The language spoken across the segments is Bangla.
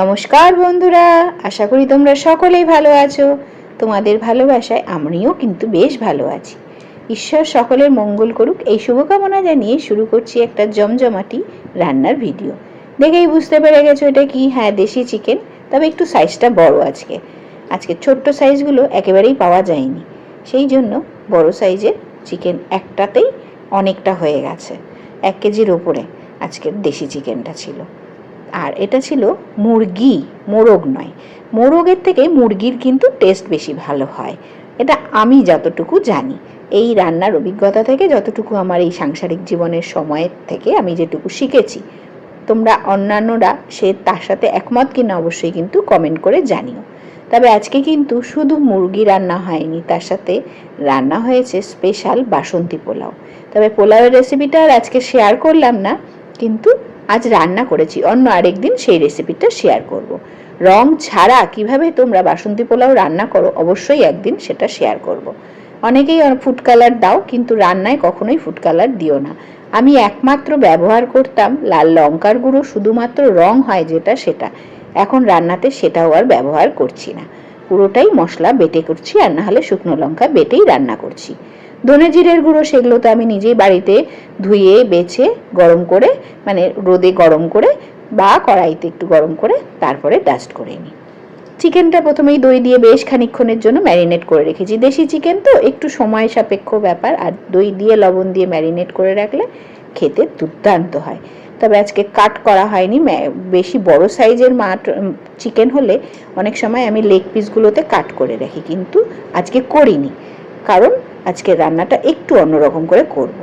নমস্কার বন্ধুরা, আশা করি তোমরা সকলেই ভালো আছো। তোমাদের ভালোবাসায় আমিও কিন্তু বেশ ভালো আছি। ঈশ্বর সকলের মঙ্গল করুক। এই শুভকামনা জানিয়ে শুরু করছি একটা জমজমাটি রান্নার ভিডিও। দেখেই বুঝতে পেরে গেছো এটা কি? হ্যাঁ দেশি চিকেন তবে একটু সাইজটা বড় আজকে। আজকে ছোট্ট সাইজগুলো একেবারেই পাওয়া যায়নি। সেই জন্য বড় সাইজের চিকেন একটাতেই অনেকটা হয়ে গেছে, এক কেজির ওপরে আজকের দেশি চিকেনটা ছিল। আর এটা ছিল মুরগি, মোরগ নয়। মোরগের থেকে মুরগির কিন্তু টেস্ট বেশি ভালো হয়। এটা আমি যতটুকু জানি। এই রান্নার অভিজ্ঞতা থেকে যতটুকু আমার এই সাংসারিক জীবনের সময়ের থেকে আমি যেটুকু শিখেছি। তোমরা অন্যান্যরা সে তার সাথে একমত কিনা অবশ্যই কিন্তু কমেন্ট করে জানিও। তবে আজকে কিন্তু শুধু মুরগি রান্না হয়নি, তার সাথে রান্না হয়েছে স্পেশাল বাসন্তী পোলাও। তবে পোলাওয়ের রেসিপিটা আর আজকে শেয়ার করলাম না, কিন্তু আজ রান্না করেছি, অন্য আরেক দিন সেই রেসিপিটা শেয়ার করব। রং ছাড়া কীভাবে তোমরা বাসন্তী পোলাও রান্না করো, অবশ্যই একদিন সেটা শেয়ার করব। অনেকেই ফুড কালার দাও, কিন্তু রান্নায় কখনোই ফুড কালার দিও না আমি একমাত্র ব্যবহার করতাম লাল লঙ্কার গুঁড়ো, শুধুমাত্র রং হয় যেটা সেটা এখন রান্নাতে সেটাও আর ব্যবহার করছি না পুরোটাই মশলা বেটে করছি আর না হলে শুকনো লঙ্কা বেটেই রান্না করছি। ধনে জিরের গুঁড়ো সেগুলো তো আমি নিজেই বাড়িতে ধুয়ে, বেছে, গরম করে মানে রোদে গরম করে বা কড়াইতে একটু গরম করে তারপরে ডাস্ট করে নিই। চিকেনটা প্রথমেই দই দিয়ে বেশ খানিক্ষণের জন্য ম্যারিনেট করে রেখেছি। দেশি চিকেন তো একটু সময় সাপেক্ষ ব্যাপার, আর দই দিয়ে লবণ দিয়ে ম্যারিনেট করে রাখলে খেতে দুর্দান্ত হয়। তবে আজকে কাট করা হয়নি বেশি বড় সাইজের মাট চিকেন হলে অনেক সময় আমি লেগ পিসগুলোতে কাট করে রাখি, কিন্তু আজকে করিনি। কারণ আজকে রান্নাটা একটু অন্যরকম করে করব।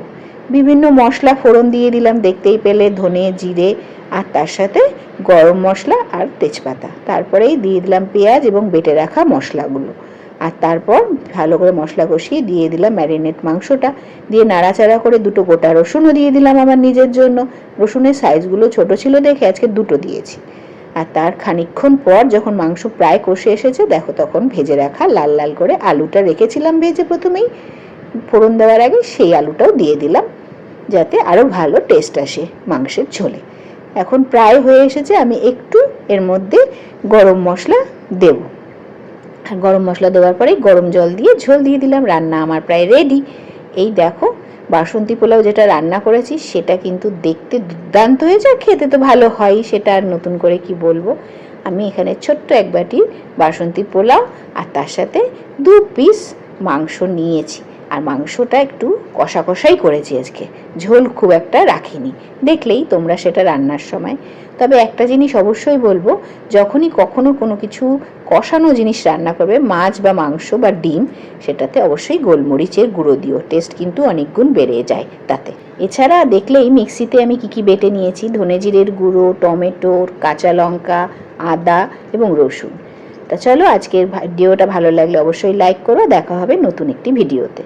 বিভিন্ন মশলা ফোড়ন দিয়ে দিলাম, দেখতেই পেলে ধনে, জিরে আর তার সাথে গরম মশলা আর তেজপাতা। তারপরেই দিয়ে দিলাম পেঁয়াজ এবং বেটে রাখা মশলাগুলো। আর তারপর ভালো করে মশলা কষিয়ে দিয়ে দিলাম ম্যারিনেট মাংসটা। দিয়ে নাড়াচাড়া করে দুটো গোটা রসুনও দিয়ে দিলাম আমার নিজের জন্য। রসুনের সাইজগুলো ছোট ছিল দেখে আজকে দুটো দিয়েছি। আর তার খানিক্ষণ পর যখন মাংস প্রায় কষে এসেছে, দেখো তখন ভেজে রাখা লাল লাল করে আলুটা রেখেছিলাম ভেজে প্রথমেই। ফোড়ন দেওয়ার আগে সেই আলুটাও দিয়ে দিলাম। যাতে আরও ভালো টেস্ট আসে মাংসের ঝোলে। এখন প্রায় হয়ে এসেছে, আমি একটু এর মধ্যে গরম মশলা দেব। আর গরম মশলা দেওয়ার পরে গরম জল দিয়ে ঝোল দিয়ে দিলাম, রান্না আমার প্রায় রেডি এই দেখো, বাসন্তী পোলাও যেটা রান্না করেছি, সেটা কিন্তু দেখতে দুর্দান্ত হয়েছে আর খেতে তো ভালো হয়, সেটা আর নতুন করে কি বলব? আমি এখানে ছোট্ট এক বাটি বাসন্তী পোলাও আর তার সাথে দু পিস মাংস নিয়েছি। আর মাংসটা একটু কষা কষাই করেছি আজকে। ঝোল খুব একটা রাখিনি। দেখলেই তোমরা সেটা রান্নার সময়। তবে একটা জিনিস অবশ্যই বলব, যখনই কখনো কোনো কিছু কষানো জিনিস রান্না করবে, মাছ বা মাংস বা ডিম, সেটাতে অবশ্যই গোলমরিচের গুঁড়ো দিও। টেস্ট কিন্তু অনেক গুণ বেড়ে যায় তাতে। এছাড়া দেখলেই মিক্সিতে আমি কি কি বেটে নিয়েছি, ধনে জিরের গুঁড়ো, টমেটো, কাঁচা লঙ্কা, আদা এবং রসুন। তা চলো আজকের ভিডিওটা ভালো লাগলে অবশ্যই লাইক করো। দেখা হবে নতুন একটি ভিডিওতে।